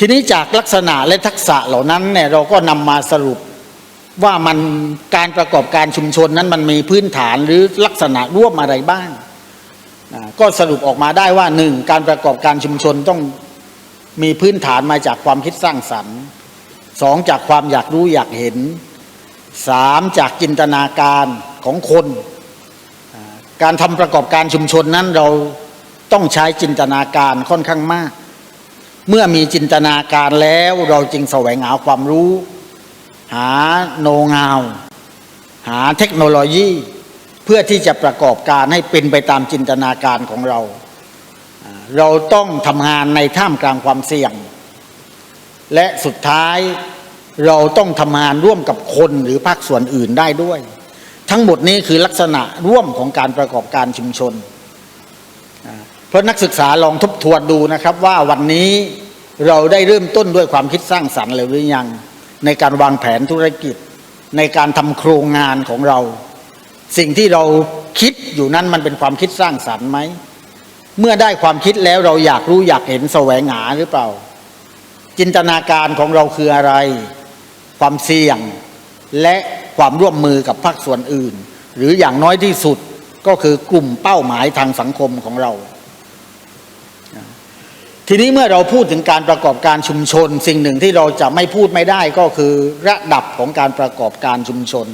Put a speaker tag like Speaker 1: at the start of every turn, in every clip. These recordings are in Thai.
Speaker 1: ทีนี้จากลักษณะและทักษะเหล่านั้นเนี่ยเราก็นำมาสรุปว่ามันการประกอบการชุมชนนั้นมันมีพื้นฐานหรือลักษณะร่วมอะไรบ้างก็สรุปออกมาได้ว่าหนึ่งการประกอบการชุมชนต้องมีพื้นฐานมาจากความคิดสร้างสรรค์สองจากความอยากรู้อยากเห็นสามจากจินตนาการของคน การทำประกอบการชุมชนนั้นเราต้องใช้จินตนาการค่อนข้างมาก เมื่อมีจินตนาการแล้วเราจึงแสวงหาความรู้ หาโนงาว หาเทคโนโลยี เพื่อที่จะประกอบการให้เป็นไปตามจินตนาการของเรา เราต้องทำงานในท่ามกลางความเสี่ยง และสุดท้ายเราต้องทำงานร่วมกับคนหรือภาคส่วนอื่นได้ด้วย ทั้งหมดนี้คือลักษณะร่วมของการประกอบการชุมชน เพราะนักศึกษาลองทบทวนดูนะครับว่าวันนี้เราได้เริ่มต้นด้วยความคิดสร้างสรรค์หรือยัง ในการวางแผนธุรกิจ ในการทำโครงงานของเรา สิ่งที่เราคิดอยู่นั้นมันเป็นความคิดสร้างสรรค์ไหมเมื่อได้ความคิดแล้วเราอยากรู้อยากเห็นแสวงหาหรือเปล่า จินตนาการของเราคืออะไร ความเสี่ยงและความร่วมมือกับภาคส่วนอื่น หรืออย่างน้อยที่สุดก็คือกลุ่มเป้าหมายทางสังคมของเรา ทีนี้เมื่อเราพูดถึงการประกอบการชุมชน สิ่งหนึ่งที่เราจะไม่พูดไม่ได้ก็คือระดับของการประกอบการชุมชน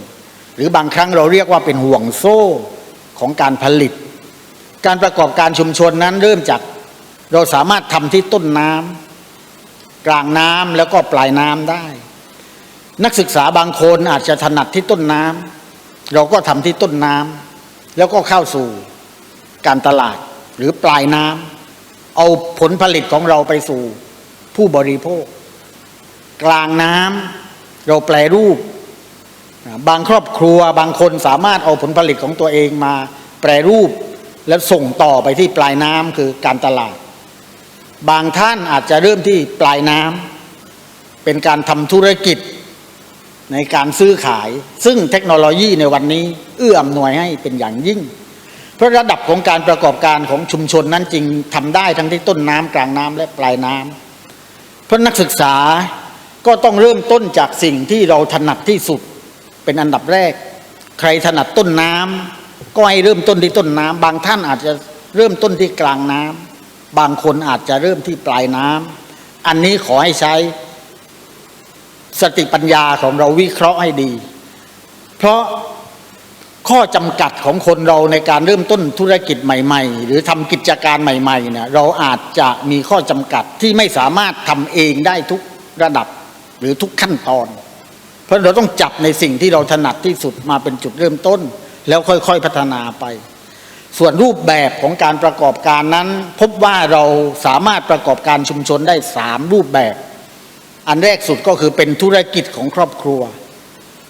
Speaker 1: หรือบางครั้งเราเรียกว่าเป็นห่วงโซ่ของการผลิต การประกอบการชุมชนนั้นเริ่มจากเราสามารถทำที่ต้นน้ำกลางน้ำแล้วก็ปลายน้ำได้ นักศึกษาบางคนอาจจะถนัดที่ต้นน้ำเราก็ทำที่ต้นน้ำแล้วก็เข้าสู่การตลาดหรือปลายน้ำ เอาผลผลิตของเราไปสู่ผู้บริโภค กลางน้ำเราแปลรูป บางครอบครัวบางคนสามารถเอาผลผลิตของตัวเองมาแปรรูปแล้วส่งต่อไปที่ปลายน้ำคือการตลาด บางท่านอาจจะเริ่มที่ปลายน้ำเป็นการทำธุรกิจในการซื้อขาย ซึ่งเทคโนโลยีในวันนี้ เอื้ออำนวยให้เป็นอย่างยิ่ง เพราะระดับของการประกอบการของชุมชนนั้นจริงทำได้ทั้งที่ต้นน้ำกลางน้ำและปลายน้ำเพราะนักศึกษาก็ต้องเริ่มต้นจากสิ่งที่เราถนัดที่สุดเป็นอันดับแรก ใครถนัดต้นน้ำก็ให้เริ่มต้นที่ต้นน้ำบางท่านอาจจะเริ่มต้นที่กลางน้ำบางคนอาจจะเริ่มที่ปลายน้ำอันนี้ขอให้ใช้สติปัญญาของเราวิเคราะห์ให้ดี เพราะ ข้อจำกัดของคนเราในการเริ่มต้นธุรกิจใหม่ ๆ หรือทำกิจการใหม่ๆเนี่ยเราอาจจะมีข้อจำกัดที่ไม่สามารถทำเองได้ทุกระดับหรือทุกขั้นตอน เพราะเราต้องจับในสิ่งที่เราถนัดที่สุดมาเป็นจุดเริ่มต้น แล้วค่อยๆพัฒนาไป ส่วนรูปแบบของการประกอบการนั้น พบว่าเราสามารถประกอบการชุมชนได้สามรูปแบบ อันแรกสุดก็คือเป็นธุรกิจของครอบครัว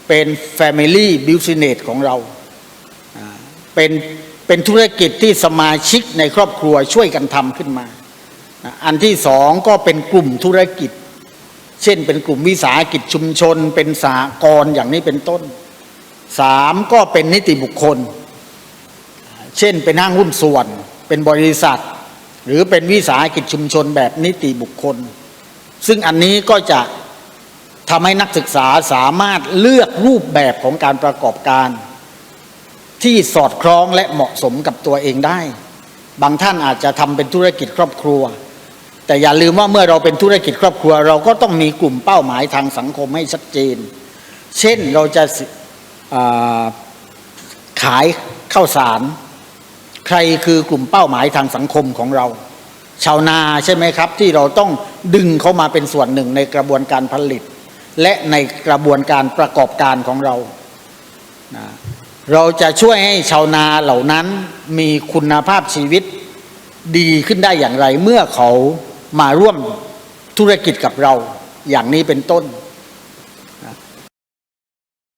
Speaker 1: เป็น Family Business ของเรา เป็นเป็นธุรกิจที่สมาชิกในครอบครัวช่วยกันทำขึ้นมาอันที่สองก็เป็นกลุ่มธุรกิจ เช่นเป็นกลุ่มวิสาหกิจชุมชน เป็นสหกรอย่างนี้เป็นต้นสามก็เป็นนิติบุคคล เช่นเป็นห้างหุ้นส่วน เป็นบริษัท หรือเป็นวิสาหกิจชุมชนแบบนิติบุคคล ซึ่งอันนี้ก็จะทำให้นักศึกษาสามารถเลือกรูปแบบของการประกอบการ ที่สอดคล้องและเหมาะสมกับตัวเองได้ บางท่านอาจจะทำเป็นธุรกิจครอบครัว แต่อย่าลืมว่าเมื่อเราเป็นธุรกิจครอบครัว เราก็ต้องมีกลุ่มเป้าหมายทางสังคมให้ชัดเจน เช่นเราจะาขายข้าวสาร ใครคือกลุ่มเป้าหมายทางสังคมของเรา ชาวนาใช่ไหมครับ ที่เราต้องดึงเขามาเป็นส่วนหนึ่งในกระบวนการผลิต และในกระบวนการประกอบการของเรานะ เราจะช่วยให้ชาวนาเหล่านั้นมีคุณภาพชีวิตดีขึ้นได้อย่างไร เมื่อเขามาร่วมธุรกิจกับเราอย่างนี้เป็นต้น